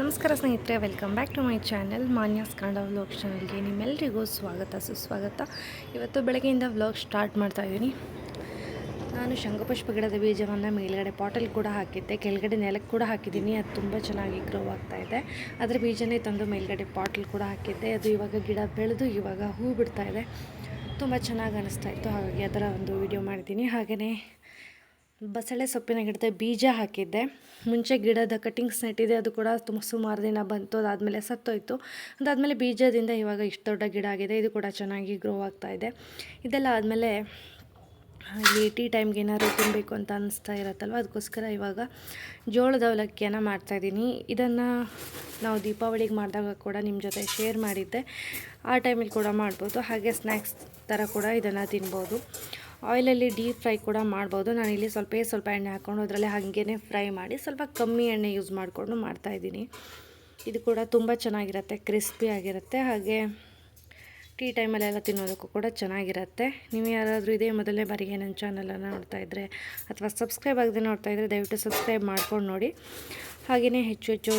ನಮಸ್ಕಾರ ಸ್ನೇಹಿತರೆ welcome back to my channel Manyas Kannada vlog ಚಾನಲ್ಗೆ ನಿಮ್ಮೆಲ್ಲರಿಗೂ ಸ್ವಾಗತ, ಸುಸ್ವಾಗತ. ಇವತ್ತು ಬೆಳಗ್ಗೆಯಿಂದ ವ್ಲಾಗ್ ಸ್ಟಾರ್ಟ್ ಮಾಡ್ತಾ ಇದ್ದೀನಿ. ನಾನು ಶಂಖಪುಷ್ಪ ಗಿಡದ ಬೀಜವನ್ನು ಮೇಲ್ಗಡೆ ಪಾಟಲ್ಲಿ ಕೂಡ ಹಾಕಿದ್ದೆ, ಕೆಳಗಡೆ ನೆಲಕ್ಕೆ ಕೂಡ ಹಾಕಿದ್ದೀನಿ. ಅದು ತುಂಬ ಚೆನ್ನಾಗಿ ಗ್ರೋ ಆಗ್ತಾ ಇದೆ. ಅದರ ಬೀಜನೇ ತಂದು ಮೇಲ್ಗಡೆ ಪಾಟಲ್ ಕೂಡ ಹಾಕಿದ್ದೆ. ಅದು ಇವಾಗ ಗಿಡ ಬೆಳೆದು ಇವಾಗ ಹೂ ಬಿಡ್ತಾ ಇದೆ. ತುಂಬ ಚೆನ್ನಾಗಿ ಅನ್ನಿಸ್ತಾ ಇತ್ತು. ಹಾಗಾಗಿ ಅದರ ಒಂದು ವಿಡಿಯೋ ಮಾಡಿದ್ದೀನಿ ಹಾಗೆಯೇ ಬಸಳೆ ಸೊಪ್ಪಿನ ಗಿಡದ ಬೀಜ ಹಾಕಿದ್ದೆ. ಮುಂಚೆ ಗಿಡದ ಕಟಿಂಗ್ಸ್ ನೆಟ್ಟಿದೆ ಅದು ಕೂಡ ತುಂಬ ಸುಮಾರು ದಿನ ಬಂತು, ಅದಾದಮೇಲೆ ಸತ್ತೋಯ್ತು. ಅದಾದಮೇಲೆ ಬೀಜದಿಂದ ಇವಾಗ ಇಷ್ಟು ದೊಡ್ಡ ಗಿಡ ಆಗಿದೆ, ಇದು ಕೂಡ ಚೆನ್ನಾಗಿ ಗ್ರೋ ಆಗ್ತಾ ಇದೆ. ಇದೆಲ್ಲ ಆದಮೇಲೆ, ಇಲ್ಲಿ ಟೀ ಟೈಮ್ಗೆ ಏನಾದ್ರು ತಿನ್ನಬೇಕು ಅಂತ ಅನಿಸ್ತಾ ಇರತ್ತಲ್ವ? ಅದಕ್ಕೋಸ್ಕರ ಇವಾಗ ಜೋಳದ ಅವಲಕ್ಕಿಯನ್ನು ಮಾಡ್ತಾಯಿದ್ದೀನಿ ಇದನ್ನು ನಾವು ದೀಪಾವಳಿಗೆ ಮಾಡಿದಾಗ ಕೂಡ ನಿಮ್ಮ ಜೊತೆ ಶೇರ್ ಮಾಡಿದ್ದೆ. ಆ ಟೈಮಲ್ಲಿ ಕೂಡ ಮಾಡ್ಬೋದು. ಹಾಗೆ ಸ್ನ್ಯಾಕ್ಸ್ ಥರ ಕೂಡ ಇದನ್ನು ತಿನ್ಬೋದು. ಆಯಿಲಲ್ಲಿ ಡೀಪ್ ಫ್ರೈ ಕೂಡ ಮಾಡ್ಬೋದು. ಇಲ್ಲಿ ಸ್ವಲ್ಪ ಸ್ವಲ್ಪ ಎಣ್ಣೆ ಹಾಕ್ಕೊಂಡು ಅದರಲ್ಲೇ ಹಾಗೇ ಫ್ರೈ ಮಾಡಿ ಸ್ವಲ್ಪ ಕಮ್ಮಿ ಎಣ್ಣೆ ಯೂಸ್ ಮಾಡಿಕೊಂಡು ಮಾಡ್ತಾಯಿದ್ದೀನಿ ಇದು ಕೂಡ ತುಂಬ ಚೆನ್ನಾಗಿರುತ್ತೆ, ಕ್ರಿಸ್ಪಿ ಆಗಿರುತ್ತೆ. ಹಾಗೆ ಟೀ ಟೈಮಲ್ಲೆಲ್ಲ ತಿನ್ನೋದಕ್ಕೂ ಕೂಡ ಚೆನ್ನಾಗಿರುತ್ತೆ. ನೀವು ಯಾರಾದರೂ ಇದೇ ಮೊದಲನೇ ಬಾರಿಗೆ ನನ್ನ ಚಾನಲನ್ನು ನೋಡ್ತಾ ಇದ್ದರೆ ಅಥವಾ ಸಬ್ಸ್ಕ್ರೈಬ್ ಆಗದೆ ನೋಡ್ತಾ ಇದ್ದರೆ ದಯವಿಟ್ಟು ಸಬ್ಸ್ಕ್ರೈಬ್ ಮಾಡ್ಕೊಂಡು ನೋಡಿ. ಹಾಗೆಯೇ ಹೆಚ್ಚು ಹೆಚ್ಚು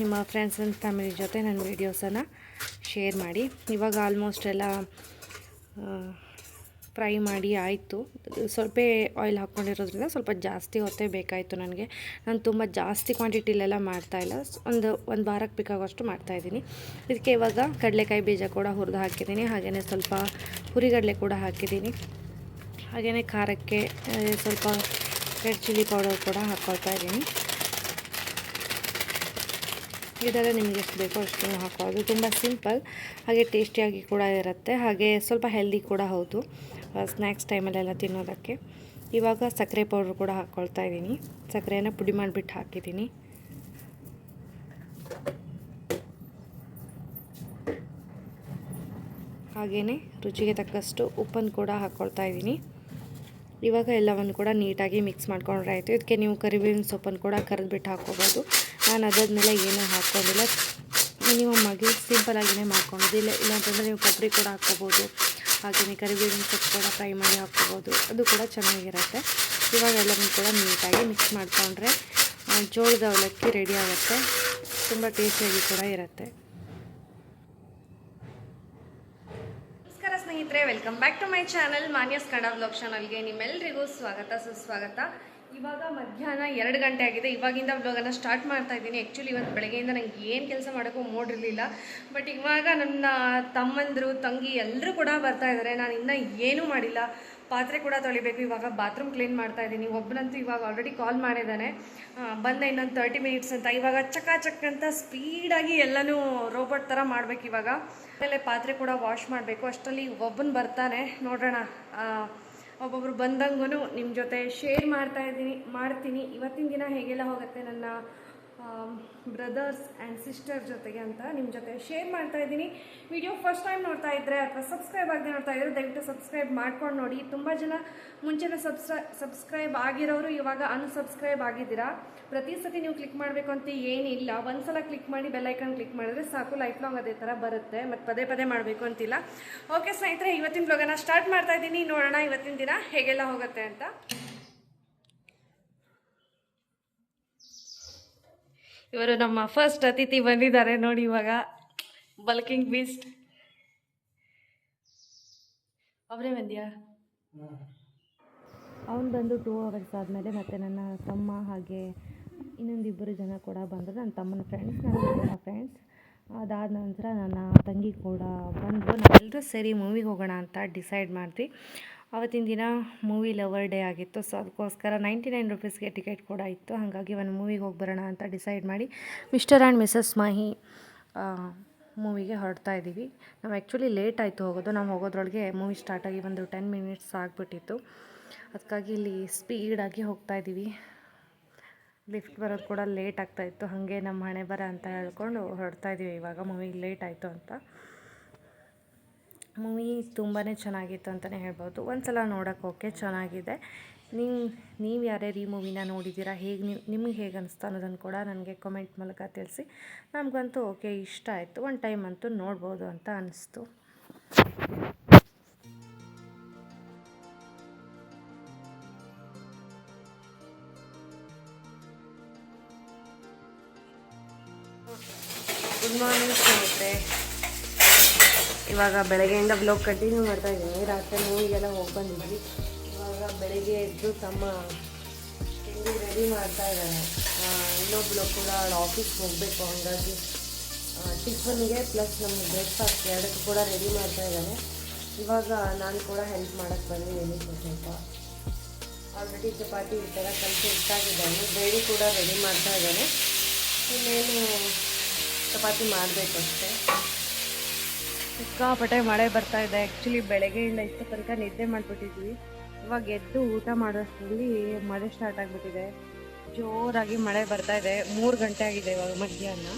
ನಿಮ್ಮ ಫ್ರೆಂಡ್ಸ್ ಆ್ಯಂಡ್ ಫ್ಯಾಮಿಲಿ ಜೊತೆ ನನ್ನ ವೀಡಿಯೋಸನ್ನು ಶೇರ್ ಮಾಡಿ. ಇವಾಗ ಆಲ್ಮೋಸ್ಟ್ ಎಲ್ಲ ಫ್ರೈ ಮಾಡಿ ಆಯಿತು. ಸ್ವಲ್ಪ ಆಯಿಲ್ ಹಾಕ್ಕೊಂಡಿರೋದ್ರಿಂದ ಸ್ವಲ್ಪ ಜಾಸ್ತಿ ಹೊತ್ತೆ ಬೇಕಾಯಿತು ನನಗೆ. ನಾನು ತುಂಬ ಜಾಸ್ತಿ ಕ್ವಾಂಟಿಟಿಲೆಲ್ಲ ಮಾಡ್ತಾಯಿಲ್ಲ ಒಂದು ಒಂದು ವಾರಕ್ಕೆ ಬೇಕಾಗುವಷ್ಟು ಮಾಡ್ತಾಯಿದ್ದೀನಿ ಇದಕ್ಕೆ ಇವಾಗ ಕಡಲೆಕಾಯಿ ಬೀಜ ಕೂಡ ಹುರಿದು ಹಾಕಿದ್ದೀನಿ. ಹಾಗೆಯೇ ಸ್ವಲ್ಪ ಹುರಿಗಡಲೆ ಕೂಡ ಹಾಕಿದ್ದೀನಿ. ಹಾಗೆಯೇ ಖಾರಕ್ಕೆ ಸ್ವಲ್ಪ ರೆಡ್ ಚಿಲ್ಲಿ ಪೌಡರ್ ಕೂಡ ಹಾಕ್ಕೊಳ್ತಾ ಇದ್ದೀನಿ. ಇದೆಲ್ಲ ನಿಮಗೆ ಎಷ್ಟು ಬೇಕೋ ಅಷ್ಟು ಹಾಕೋದು ತುಂಬ ಸಿಂಪಲ್ ಹಾಗೆ ಟೇಸ್ಟಿಯಾಗಿ ಕೂಡ ಇರುತ್ತೆ. ಹಾಗೆ ಸ್ವಲ್ಪ ಹೆಲ್ದಿ ಕೂಡ ಹೌದು. ಸ್ನ್ಯಾಕ್ಸ್ ಟೈಮಲ್ಲೆಲ್ಲ ತಿನ್ನೋದಕ್ಕೆ. ಇವಾಗ ಸಕ್ಕರೆ ಪೌಡ್ರ್ ಕೂಡ ಹಾಕ್ಕೊಳ್ತಾ ಇದ್ದೀನಿ. ಸಕ್ಕರೆಯನ್ನು ಪುಡಿ ಮಾಡಿಬಿಟ್ಟು ಹಾಕಿದ್ದೀನಿ. ಹಾಗೆಯೇ ರುಚಿಗೆ ತಕ್ಕಷ್ಟು ಉಪ್ಪನ್ನು ಕೂಡ ಹಾಕ್ಕೊಳ್ತಾ ಇದ್ದೀನಿ. ಇವಾಗ ಎಲ್ಲವನ್ನು ಕೂಡ ನೀಟಾಗಿ ಮಿಕ್ಸ್ ಮಾಡ್ಕೊಂಡ್ರೆ ಆಯಿತು. ಇದಕ್ಕೆ ನೀವು ಕರಿಬೇವಿನ ಸೊಪ್ಪನ್ನು ಕೂಡ ಕರೆದ್ಬಿಟ್ಟು ಹಾಕ್ಕೋಬೋದು ನಾನು ಅದಾದಮೇಲೆ ಏನೂ ಹಾಕ್ಕೊಂಡಿಲ್ಲ ಮಿನಿಮಮ್ ಆಗಿ ಸಿಂಪಲಾಗಿಯೇ ಮಾಡ್ಕೊಂಡಿದ್ದು. ಇಲ್ಲ ಇಲ್ಲಾಂತಂದರೆ ನೀವು ಕೊಬ್ಬರಿ ಕೂಡ ಹಾಕ್ಕೋಬೋದು ಹಾಗೆಯೇ ಕರಿಬೇವಿನ ಸೊಪ್ಪು ಕೂಡ ಫ್ರೈ ಮಾಡಿ ಹಾಕ್ಕೋಬೋದು. ಅದು ಕೂಡ ಚೆನ್ನಾಗಿರುತ್ತೆ. ಇವಾಗ ಎಲ್ಲವನ್ನು ಕೂಡ ನೀಟಾಗಿ ಮಿಕ್ಸ್ ಮಾಡಿಕೊಂಡ್ರೆ ಜೋಳದ ಅವಲಕ್ಕಿ ರೆಡಿ ಆಗುತ್ತೆ. ತುಂಬ ಟೇಸ್ಟಿಯಾಗಿ ಕೂಡ ಇರುತ್ತೆ. ನಮಸ್ಕಾರ ಸ್ನೇಹಿತರೆ welcome back to my channel Manyas Kannada blog ಚಾನಲ್ಗೆ ನಿಮ್ಮೆಲ್ಲರಿಗೂ ಸ್ವಾಗತ, ಸುಸ್ವಾಗತ. ಇವಾಗ ಮಧ್ಯಾಹ್ನ ಎರಡು ಗಂಟೆ ಆಗಿದೆ. ಇವಾಗಿಂದ ವ್ಲಾಗನ್ನು ಸ್ಟಾರ್ಟ್ ಮಾಡ್ತಾ ಇದ್ದೀನಿ. ಆ್ಯಕ್ಚುಲಿ ಇವತ್ತು ಬೆಳಗ್ಗೆಯಿಂದ ನನಗೆ ಏನು ಕೆಲಸ ಮಾಡೋಕ್ಕೂ ಮೂಡಿರಲಿಲ್ಲ ಬಟ್ ಇವಾಗ ನನ್ನ ತಮ್ಮಂದರು, ತಂಗಿ ಎಲ್ಲರೂ ಕೂಡ ಬರ್ತಾ ಇದ್ದಾರೆ ನಾನು ಇನ್ನೂ ಏನೂ ಮಾಡಿಲ್ಲ. ಪಾತ್ರೆ ಕೂಡ ತೊಳಿಬೇಕು. ಇವಾಗ ಬಾತ್ರೂಮ್ ಕ್ಲೀನ್ ಮಾಡ್ತಾ ಇದ್ದೀನಿ. ಒಬ್ಬನಂತೂ ಇವಾಗ ಆಲ್ರೆಡಿ ಕಾಲ್ ಮಾಡಿದ್ದಾನೆ ಬಂದ ಇನ್ನೊಂದು ತರ್ಟಿ ಮಿನಿಟ್ಸ್ ಅಂತ. ಇವಾಗ ಚಕ ಚಕ್ ಅಂತ ಸ್ಪೀಡಾಗಿ ಎಲ್ಲನೂ ರೋಬೋಟ್ ಥರ ಮಾಡಬೇಕು ಇವಾಗ. ಆಮೇಲೆ ಪಾತ್ರೆ ಕೂಡ ವಾಶ್ ಮಾಡಬೇಕು. ಅಷ್ಟರಲ್ಲಿ ಒಬ್ಬನ ಬರ್ತಾನೆ. ನೋಡೋಣ ಒಬ್ಬೊಬ್ರು ಬಂದಂಗೂ ನಿಮ್ಮ ಜೊತೆ ಶೇರ್ ಮಾಡ್ತಾ ಇದ್ದೀನಿ ಮಾಡ್ತೀನಿ. ಇವತ್ತಿನ ದಿನ ಹೇಗೆಲ್ಲ ಹೋಗುತ್ತೆ ನನ್ನ ಬ್ರದರ್ಸ್ ಆ್ಯಂಡ್ ಸಿಸ್ಟರ್ ಜೊತೆಗೆ ಅಂತ ನಿಮ್ಮ ಜೊತೆ ಶೇರ್ ಮಾಡ್ತಾ ಇದ್ದೀನಿ. ವಿಡಿಯೋ ಫಸ್ಟ್ ಟೈಮ್ ನೋಡ್ತಾ ಇದ್ದರೆ ಅಥವಾ ಸಬ್ಸ್ಕ್ರೈಬ್ ಆಗದೆ ನೋಡ್ತಾ ಇದ್ದರೆ ದಯವಿಟ್ಟು ಸಬ್ಸ್ಕ್ರೈಬ್ ಮಾಡ್ಕೊಂಡು ನೋಡಿ. ತುಂಬ ಜನ ಮುಂಚೆನೇ ಸಬ್ಸ್ಕ್ರೈ ಸಬ್ಸ್ಕ್ರೈಬ್ ಆಗಿರೋರು ಇವಾಗ ಅನ್ಸಬ್ಸ್ಕ್ರೈಬ್ ಆಗಿದ್ದೀರಾ? ಪ್ರತಿ ಸತಿ ನೀವು ಕ್ಲಿಕ್ ಮಾಡಬೇಕು ಅಂತ ಏನಿಲ್ಲ. ಒಂದ್ಸಲ ಕ್ಲಿಕ್ ಮಾಡಿ ಬೆಲ್ಲೈಕನ್ ಕ್ಲಿಕ್ ಮಾಡಿದ್ರೆ ಸಾಕು ಲೈಫ್ ಲಾಂಗ್ ಅದೇ ಥರ ಬರುತ್ತೆ. ಮತ್ತು ಪದೇ ಪದೇ ಮಾಡಬೇಕು ಅಂತಿಲ್ಲ. ಓಕೆ ಸ್ನೇಹಿತರೆ, ಇವತ್ತಿನ ಬ್ಲಾಗನ್ನು ಸ್ಟಾರ್ಟ್ ಮಾಡ್ತಾ ಇದ್ದೀನಿ. ನೋಡೋಣ ಇವತ್ತಿನ ದಿನ ಹೇಗೆಲ್ಲ ಹೋಗುತ್ತೆ ಅಂತ. ಇವರು ನಮ್ಮ ಫಸ್ಟ್ ಅತಿಥಿ ಬಂದಿದ್ದಾರೆ ನೋಡಿ ಇವಾಗ. ಬಲ್ಕಿಂಗ್ ಬೀಸ್ಟ್ ಅವರೇ ಬಂದ್ಯಾ? ಅವನು ಬಂದು ಟೂ ಅವರ್ಸ್ ಆದಮೇಲೆ ಮತ್ತು ನನ್ನ ತಮ್ಮ ಹಾಗೆ ಇನ್ನೊಂದಿಬ್ಬರು ಜನ ಕೂಡ ಬಂದರು. ನನ್ನ ತಮ್ಮನ ಫ್ರೆಂಡ್ಸ್ ನನ್ನ ಫ್ರೆಂಡ್ಸ್ ಅದಾದ ನಂತರ ನನ್ನ ತಂಗಿ ಕೂಡ ಬಂದು ನಾವೆಲ್ಲರೂ ಸೇರಿ ಮೂವಿಗೆ ಹೋಗೋಣ ಅಂತ ಡಿಸೈಡ್ ಮಾಡಿದ್ವಿ. ಅವತ್ತಿನ ದಿನ ಮೂವಿ ಲವರ್ ಡೇ ಆಗಿತ್ತು. ಸೊ ಅದಕ್ಕೋಸ್ಕರ ನೈಂಟಿ ನೈನ್ ರುಪೀಸ್ಗೆ ಟಿಕೆಟ್ ಕೂಡ ಇತ್ತು. ಹಾಗಾಗಿ ಒಂದು ಮೂವಿಗೆ ಹೋಗಿ ಬರೋಣ ಅಂತ ಡಿಸೈಡ್ ಮಾಡಿ ಮಿಸ್ಟರ್ ಆ್ಯಂಡ್ ಮಿಸಸ್ ಮಾಹಿ ಮೂವಿಗೆ ಹೊರಡ್ತಾ ಇದ್ದೀವಿ. ನಾವು ಆ್ಯಕ್ಚುಲಿ ಲೇಟ್ ಆಯಿತು ಹೋಗೋದು. ನಾವು ಹೋಗೋದ್ರೊಳಗೆ ಮೂವಿ ಸ್ಟಾರ್ಟಾಗಿ ಒಂದು ಟೆನ್ ಮಿನಿಟ್ಸ್ ಆಗಿಬಿಟ್ಟಿತ್ತು. ಅದಕ್ಕಾಗಿ ಇಲ್ಲಿ ಸ್ಪೀಡಾಗಿ ಹೋಗ್ತಾ ಇದ್ದೀವಿ. ಲಿಫ್ಟ್ ಬರೋದು ಕೂಡ ಲೇಟ್ ಆಗ್ತಾಯಿತ್ತು ಹಾಗೆ ನಮ್ಮ ಹಣೆ ಬರ ಅಂತ ಹೇಳ್ಕೊಂಡು ಹೊರಡ್ತಾ ಇದ್ದೀವಿ. ಇವಾಗ ಮೂವಿ ಲೇಟ್ ಆಯಿತು ಅಂತ. ಮೂವಿ ತುಂಬಾ ಚೆನ್ನಾಗಿತ್ತು ಅಂತಲೇ ಹೇಳ್ಬೋದು. ಒಂದ್ಸಲ ನೋಡೋಕೆ ಓಕೆ, ಚೆನ್ನಾಗಿದೆ. ನೀವು ನೀವು ಯಾರ್ಯಾರು ಈ ಮೂವಿನ ನೋಡಿದ್ದೀರಾ, ಹೇಗೆ ನೀವು, ನಿಮಗೆ ಹೇಗೆ ಅನಿಸ್ತಾ ಅನ್ನೋದನ್ನು ಕೂಡ ನನಗೆ ಕಮೆಂಟ್ ಮೂಲಕ ತಿಳಿಸಿ. ನಮಗಂತೂ ಓಕೆ, ಇಷ್ಟ ಆಯಿತು. ಒಂದು ಟೈಮ್ ಅಂತೂ ನೋಡ್ಬೋದು ಅಂತ ಅನಿಸ್ತು. ಗುಡ್ ಮಾರ್ನಿಂಗ್ ಸ್ನೇಹಿತರೆ. ಇವಾಗ ಬೆಳಗ್ಗೆಯಿಂದ ಬ್ಲಾಗ್ ಕಂಟಿನ್ಯೂ ಮಾಡ್ತಾ ಇದ್ದೀನಿ. ರಾತ್ರಿ ಮೂವಿಗೆಲ್ಲ ಹೋಗಿ ಬಂದಿದ್ವಿ ಇವಾಗ ಬೆಳಗ್ಗೆ ಎದ್ದು ತಮ್ಮ ತಿಂಡಿ ರೆಡಿ ಮಾಡ್ತಾ ಇದ್ದಾನೆ ಇನ್ನೊಬ್ಳು ಕೂಡ ಅವಳ ಆಫೀಸ್ಗೆ ಹೋಗಬೇಕು, ಹಾಗಾಗಿ ಟಿಫನ್ಗೆ ಪ್ಲಸ್ ನಮ್ಮ ಬ್ರೇಕ್ಫಾಸ್ಟ್ ಎರಡಕ್ಕೂ ಕೂಡ ರೆಡಿ ಮಾಡ್ತಾ ಇದ್ದಾರೆ. ಇವಾಗ ನಾನು ಕೂಡ ಹೆಲ್ಪ್ ಮಾಡೋಕ್ಕೆ ಬಂದಿದ್ದೀನಿ ಸ್ವಲ್ಪ ಆಲ್ರೆಡಿ ಚಪಾತಿ ಈ ಥರ ಕಲಿಸಿ ಇಟ್ಟಾಗಿದ್ದಾನೆ ಬೇಡಿ ಕೂಡ ರೆಡಿ ಮಾಡ್ತಾ ಇದ್ದಾನೆ. ಇನ್ನೇನು ಚಪಾತಿ ಮಾಡಬೇಕಷ್ಟೇ ಸಿಕ್ಕಾಪಟ್ಟೆ ಮಳೆ ಬರ್ತಾ ಇದೆ. ಆ್ಯಕ್ಚುಲಿ ಬೆಳಗ್ಗೆಯಿಂದ ಇಷ್ಟು ತನಕ ನಿದ್ದೆ ಮಾಡಿಬಿಟ್ಟಿದ್ವಿ. ಇವಾಗ ಎದ್ದು ಊಟ ಮಾಡೋಷ್ಟರಲ್ಲಿ ಮಳೆ ಸ್ಟಾರ್ಟ್ ಆಗಿಬಿಟ್ಟಿದೆ. ಜೋರಾಗಿ ಮಳೆ ಬರ್ತಾ ಇದೆ. ಮೂರು ಗಂಟೆ ಆಗಿದೆ ಇವಾಗ ಮಧ್ಯಾಹ್ನ.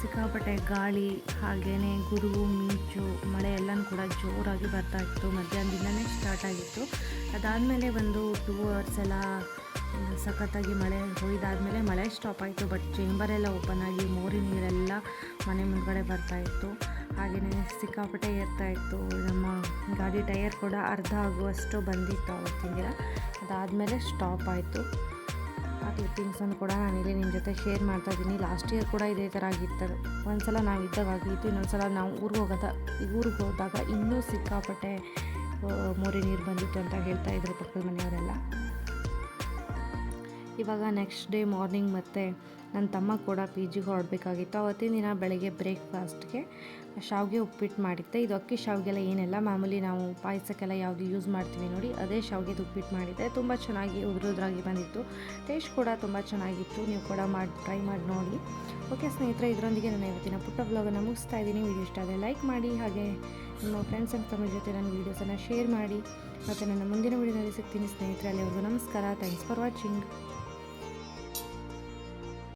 ಸಿಕ್ಕಾಪಟ್ಟೆ ಗಾಳಿ, ಹಾಗೇನೆ ಗುಡುಗು ಮಿಂಚು, ಮಳೆ ಎಲ್ಲನೂ ಕೂಡ ಜೋರಾಗಿ ಬರ್ತಾ ಇತ್ತು. ಮಧ್ಯಾಹ್ನದಿಂದನೇ ಸ್ಟಾರ್ಟ್ ಆಗಿತ್ತು. ಅದಾದಮೇಲೆ ಒಂದು ಟೂ ಅವರ್ಸ್ ಎಲ್ಲ ಸಖತ್ತಾಗಿ ಮಳೆ ಹೊಯ್ದಾದಮೇಲೆ ಮಳೆ ಸ್ಟಾಪ್ ಆಯಿತು ಬಟ್ ಚೇಂಬರ್ ಎಲ್ಲ ಓಪನ್ ಆಗಿ ಮೋರಿ ನೀರೆಲ್ಲ ಮನೆ ಮುಂದ್ಗಡೆ ಬರ್ತಾ ಇತ್ತು. ಹಾಗೆಯೇ ಸಿಕ್ಕಾಪಟ್ಟೆ ಇತ್ತು. ನಮ್ಮ ಗಾಡಿ ಟೈರ್ ಕೂಡ ಅರ್ಧ ಆಗುವಷ್ಟು ಬಂದಿತ್ತು ಅವತ್ತಿನ ಅದಾದಮೇಲೆ ಸ್ಟಾಪ್ ಆಯಿತು. ಆ ಕ್ಲಿಪ್ಪಿಂಗ್ಸನ್ನು ಕೂಡ ನಾನಿಲ್ಲಿ ನಿಮ್ಮ ಜೊತೆ ಶೇರ್ ಮಾಡ್ತಾ ಇದ್ದೀನಿ. ಲಾಸ್ಟ್ ಇಯರ್ ಕೂಡ ಇದೇ ಥರ ಆಗಿತ್ತು. ಒಂದು ಸಲ ನಾವು ಇದ್ದಾಗ ಆಗಿತ್ತು ಇನ್ನೊಂದು ಸಲ ನಾವು ಊರಿಗೆ ಹೋಗೋದ, ಊರಿಗೆ ಹೋದಾಗ ಇನ್ನೂ ಸಿಕ್ಕಾಪಟ್ಟೆ ಮೋರಿ ನೀರು ಬಂದಿತ್ತು ಅಂತ ಹೇಳ್ತಾ ಇದ್ರು ಪಕ್ಕದ ಮನೆಯವರೆಲ್ಲ. ಇವಾಗ ನೆಕ್ಸ್ಟ್ ಡೇ ಮಾರ್ನಿಂಗ್ ಮತ್ತು ನನ್ನ ತಮ್ಮ ಕೂಡ ಪಿ ಜಿಗೆ ಹೊರಡಬೇಕಾಗಿತ್ತು. ಅವತ್ತಿನ ದಿನ ಬೆಳಗ್ಗೆ ಬ್ರೇಕ್ಫಾಸ್ಟ್ಗೆ ಶಾವಿಗೆ ಉಪ್ಪಿಟ್ಟು ಮಾಡಿದ್ದೆ. ಇದು ಅಕ್ಕಿ ಶಾವಿಗೆಲ್ಲ ಏನೆಲ್ಲ. ಮಾಮೂಲಿ ನಾವು ಪಾಯಸಕ್ಕೆಲ್ಲ ಯಾವುದು ಯೂಸ್ ಮಾಡ್ತೀವಿ ನೋಡಿ, ಅದೇ ಶಾವಿಗೆದು ಉಪ್ಪಿಟ್ಟು ಮಾಡಿದ್ದೆ. ತುಂಬ ಚೆನ್ನಾಗಿ ಉದುರುದ್ರಾಗಿ ಬಂದಿತ್ತು. ಟೇಸ್ಟ್ ಕೂಡ ತುಂಬ ಚೆನ್ನಾಗಿತ್ತು. ನೀವು ಕೂಡ ಮಾಡಿ ಟ್ರೈ ಮಾಡಿ ನೋಡಿ. ಓಕೆ ಸ್ನೇಹಿತರೆ, ಇದರೊಂದಿಗೆ ನಾನು ಇವತ್ತಿನ ಪುಟ್ಟ ಬ್ಲಾಗನ್ನು ಮುಗಿಸ್ತಾ ಇದ್ದೀನಿ. ವಿಡಿಯೋ ಇಷ್ಟ ಆದರೆ ಲೈಕ್ ಮಾಡಿ, ಹಾಗೆ ನಿಮ್ಮ ಫ್ರೆಂಡ್ಸ್ ಆ್ಯಂಡ್ ಫ್ಯಾಮಿಲಿ ಜೊತೆ ನನ್ನ ವೀಡಿಯೋಸನ್ನು ಶೇರ್ ಮಾಡಿ. ಮತ್ತು ನನ್ನ ಮುಂದಿನ ವೀಡಿಯೋನಲ್ಲಿ ಸಿಗ್ತೀನಿ ಸ್ನೇಹಿತರೆ, ಅಲ್ಲಿವರೆಗೂ ನಮಸ್ಕಾರ. Thanks for watching